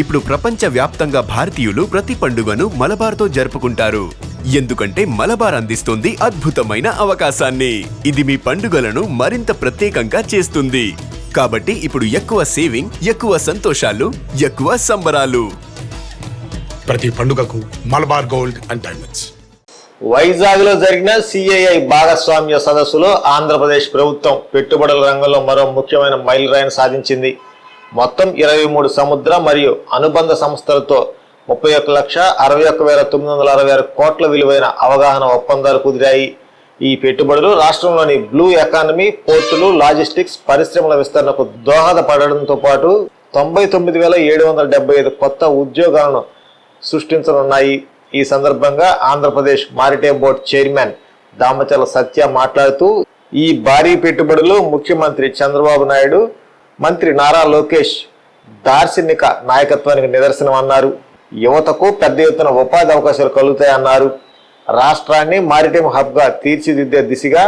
ఇప్పుడు ప్రపంచ వ్యాప్తంగా భారతీయులు ప్రతి పండుగను మలబార్తో జరుపుకుంటారు. ఎందుకంటే మలబార్ అందిస్తుంది అద్భుతమైన అవకాశాన్ని. ఇది మీ పండుగలను మరింత ప్రత్యేకంగా చేస్తుంది. కాబట్టి ఇప్పుడు ఎక్కువ సేవింగ్ ఎక్కువ సంతోషాలు ఎక్కువ సంబరాలు. ప్రతి పండుగకు మలబార్ గోల్డ్ అండ్ డైమండ్స్. వైజాగ్లో జరిగిన సిఐఐ భాగస్వామ్య సదస్సులో ఆంధ్రప్రదేశ్ ప్రభుత్వం పెట్టుబడుల రంగంలో మరో ముఖ్యమైన మైలురాయిని సాధించింది. మొత్తం ఇరవై మూడు సముద్ర మరియు అనుబంధ సంస్థలతో ముప్పై ఒక్క లక్ష అరవై ఒక్క వేల తొమ్మిది వందల అరవై ఆరు కోట్ల విలువైన అవగాహన ఒప్పందాలు కుదిరాయి. ఈ పెట్టుబడులు రాష్ట్రంలోని బ్లూ ఎకానమీ పోర్టులు లాజిస్టిక్స్ పరిశ్రమల విస్తరణకు దోహదపడడంతో పాటు తొంభై తొమ్మిది వేల ఏడు వందల డెబ్బై ఐదు కొత్త ఉద్యోగాలను సృష్టించనున్నాయి. ఈ సందర్భంగా Andhra Pradesh maritime board chairman Damacharla Satya మాట్లాడుతూ ఈ భారీ పెట్టుబడులు ముఖ్యమంత్రి చంద్రబాబు నాయుడు మంత్రి నారా లోకేష్ దార్శనిక నాయకత్వానికి నిదర్శనం అన్నారు. యువతకు పెద్ద ఎత్తున ఉపాధి అవకాశాలు కలుగుతాయన్నారు. రాష్ట్రాన్ని మారిటైమ్ హబ్గా తీర్చిదిద్దే దిశగా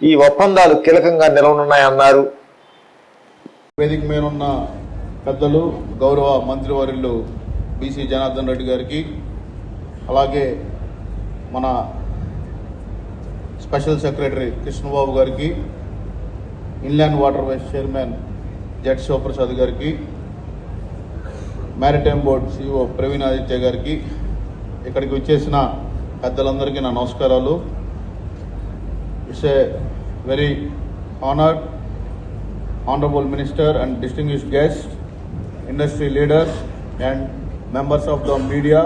ఈ ఒప్పందాలు కీలకంగా నిలవనున్నాయన్నారు. వేదిక మీద ఉన్న పెద్దలు గౌరవ మంత్రివర్యులు బీసీ జనార్దన్ రెడ్డి గారికి అలాగే మన స్పెషల్ సెక్రటరీ కృష్ణబాబు గారికి inland waterways chairman Z Sivaprasad గారికి maritime board CEO Praveen Aditya గారికి ఇక్కడికి వచ్చేసిన పెద్దలందరికీ నా నమస్కారాలు. It's a very honoured honourable minister and distinguish guest industry leaders and members of the media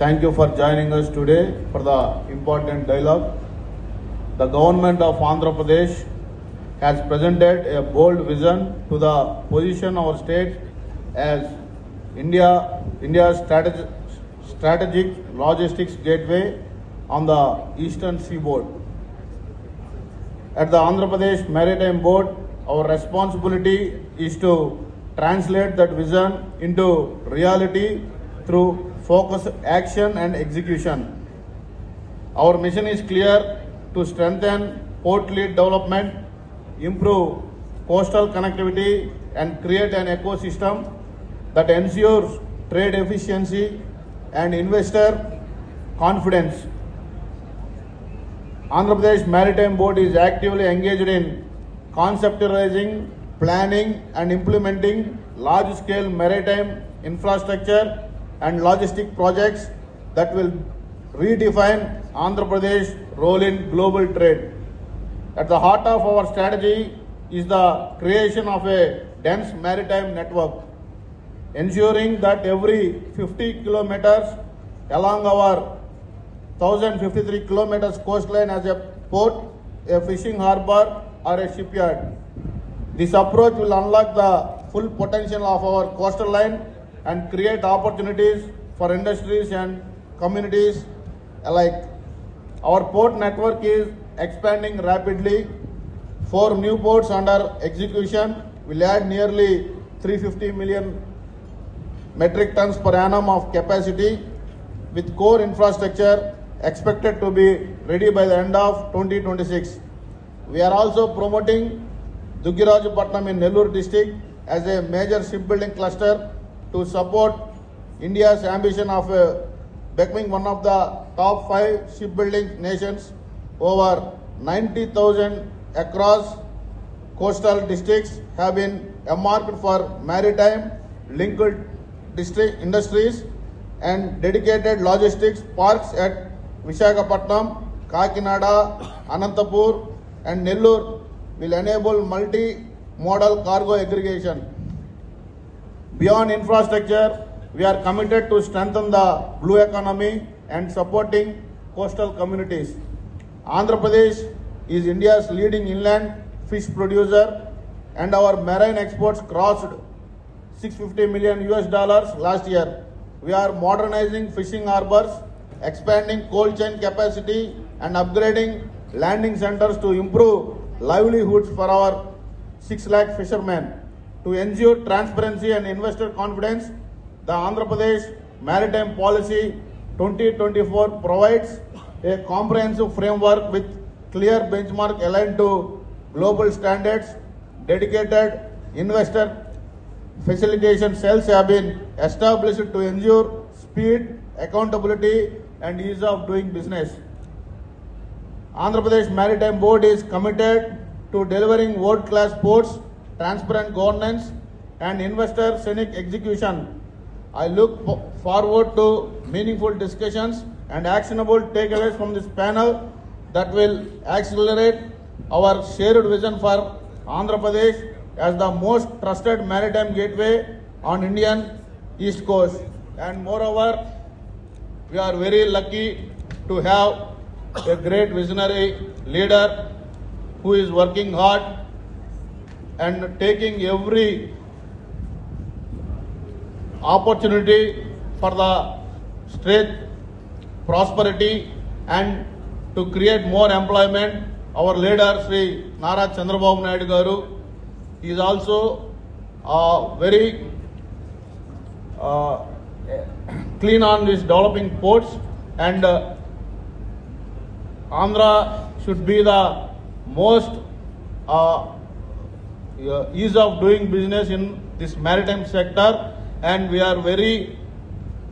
thank you for joining us today for the important dialogue the government of Andhra Pradesh has presented a bold vision to the position our state as India, India's strategic, strategic logistics gateway on the eastern seaboard. At the Andhra Pradesh Maritime Board, our responsibility is to translate that vision into reality through focused action and execution. Our mission is clear to strengthen port lead development, improve coastal connectivity, and create an ecosystem that ensures trade efficiency and investor confidence. Andhra Pradesh Maritime Board is actively engaged in conceptualizing, planning, and implementing large scale maritime infrastructure and logistic projects that will redefine Andhra Pradesh role in global trade. At the heart of our strategy is the creation of a dense maritime network, ensuring that every 50 kilometers along our 1053 kilometers coastline as a port, a fishing harbor, or a shipyard. This approach will unlock the full potential of our coastal line and create opportunities for industries and communities alike. Our port network is expanding rapidly. Four new ports under execution will add nearly 350 million metric tons per annum of capacity with core infrastructure expected to be ready by the end of 2026. We are also promoting Dugirajupatnam in Nellore district as a major shipbuilding cluster to support India's ambition of uh, becoming one of the top five shipbuilding nations. Over 90,000 across coastal districts have been earmarked for maritime linked district industries and dedicated logistics parks at Visakhapatnam, Kakinada, Anantapur, and Nellore will enable multi-modal cargo aggregation. Beyond infrastructure, we are committed to strengthen the blue economy and supporting coastal communities. Andhra Pradesh is India's leading inland fish producer and our marine exports crossed 650 million US dollars last year. We are modernizing fishing harbors, expanding cold chain capacity and upgrading landing centers to improve livelihoods for our 6 lakh fishermen. To ensure transparency and investor confidence, the Andhra Pradesh Maritime Policy 2024 provides a comprehensive framework with clear benchmark aligned to global standards, dedicated investor facilitation cells have been established to ensure speed, accountability, and ease of doing business. Andhra Pradesh Maritime Board is committed to delivering world-class ports, transparent governance, and investor-centric execution. I look forward to meaningful discussions and actionable takeaways from this panel that will accelerate our shared vision for Andhra Pradesh as the most trusted maritime gateway on Indian East Coast. And moreover, we are very lucky to have a great visionary leader who is working hard and taking every opportunity for the strength, prosperity, and to create more employment. Our leader, Sri Nara Chandrababu Naidu Garu, is also very uh, clean on these developing ports and uh, Andhra should be the most uh, uh, ease of doing business in this maritime sector and we are very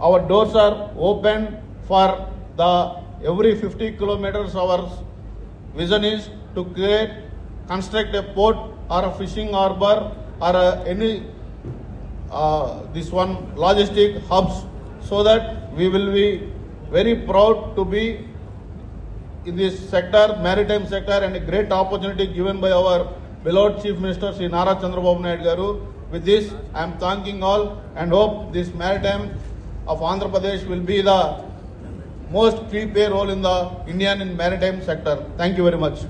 our doors are open for the every 50 kilometers our vision is to create construct a port or a fishing harbor or a, any uh, this one logistic hubs so that we will be very proud to be in this sector, maritime sector, and a great opportunity given by our beloved Chief Minister Sri Nara Chandrababu Naidu Garu. With this, I am thanking all and hope this maritime of Andhra Pradesh will be the most key play role in the Indian and maritime sector. Thank you very much.